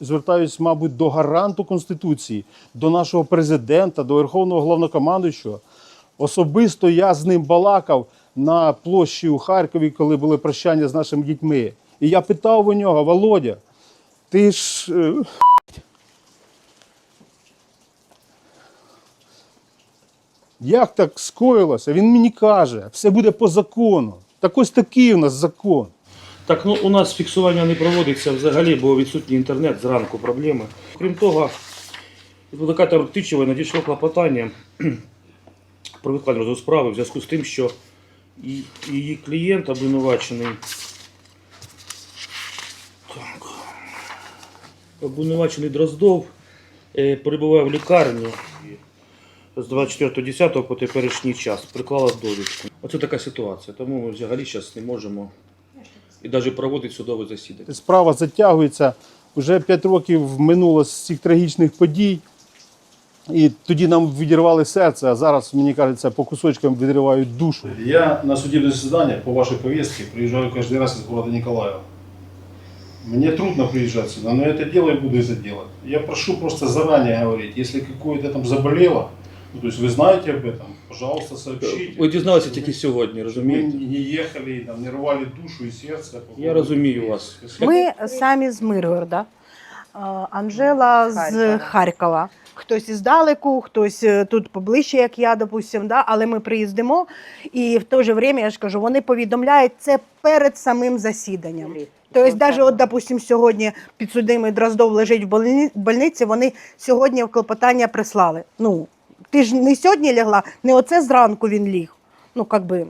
Звертаюсь, мабуть, до гаранту Конституції, до нашого президента, до Верховного головнокомандуючого. Особисто я з ним балакав на площі у Харкові, коли були прощання з нашими дітьми. І я питав у нього, Володя, ти ж. е, Як так скоїлося? Він мені каже, все буде по закону. Так ось такий у нас закон. Так, ну у нас фіксування не проводиться взагалі, бо відсутній інтернет зранку проблеми. Крім того, від адвоката Рутичева надійшло клопотання про відкладення розгляду справи в зв'язку з тим, що її клієнт обвинувачений. Так. Обвинувачений Дроздов е, перебуває в лікарні з 24.10 по теперішній час. Приклала довідку. Оце така ситуація. Тому ми взагалі зараз не можемо і навіть проводити судове засідання. Справа затягується. Вже 5 років минуло з цих трагічних подій. І тоді нам відірвали серце, а зараз, мені кажеться, по кусочкам відривають душу. Я на судебное заседание по вашей повестке приезжаю каждый раз из города Николаева. Мне трудно приезжать сюда, но я это делаю и буду это делать. Я прошу просто заранее говорить, если какое-то там заболело, ну, то есть вы знаете об этом, пожалуйста, сообщите. Ви дізналися тільки сьогодні, Мы розумієте? не ехали, там, не рвали душу и сердце. по Я поводу розумію вас. повестки. Ми самі з Миргорода. А, Анжела з Харкова. Харкова. Хтось іздалеку, хтось е, тут поближче, як я, допустим, да? але ми приїздимо. І в то же время, я ж кажу, вони повідомляють це перед самим засіданням. Тобто, навіть, от, допустим, сьогодні підсудимий Дроздов лежить в больни- больниці, вони сьогодні в клопотання прислали. Ну, ти ж не сьогодні лягла, не оце зранку він ліг. Ну, як би,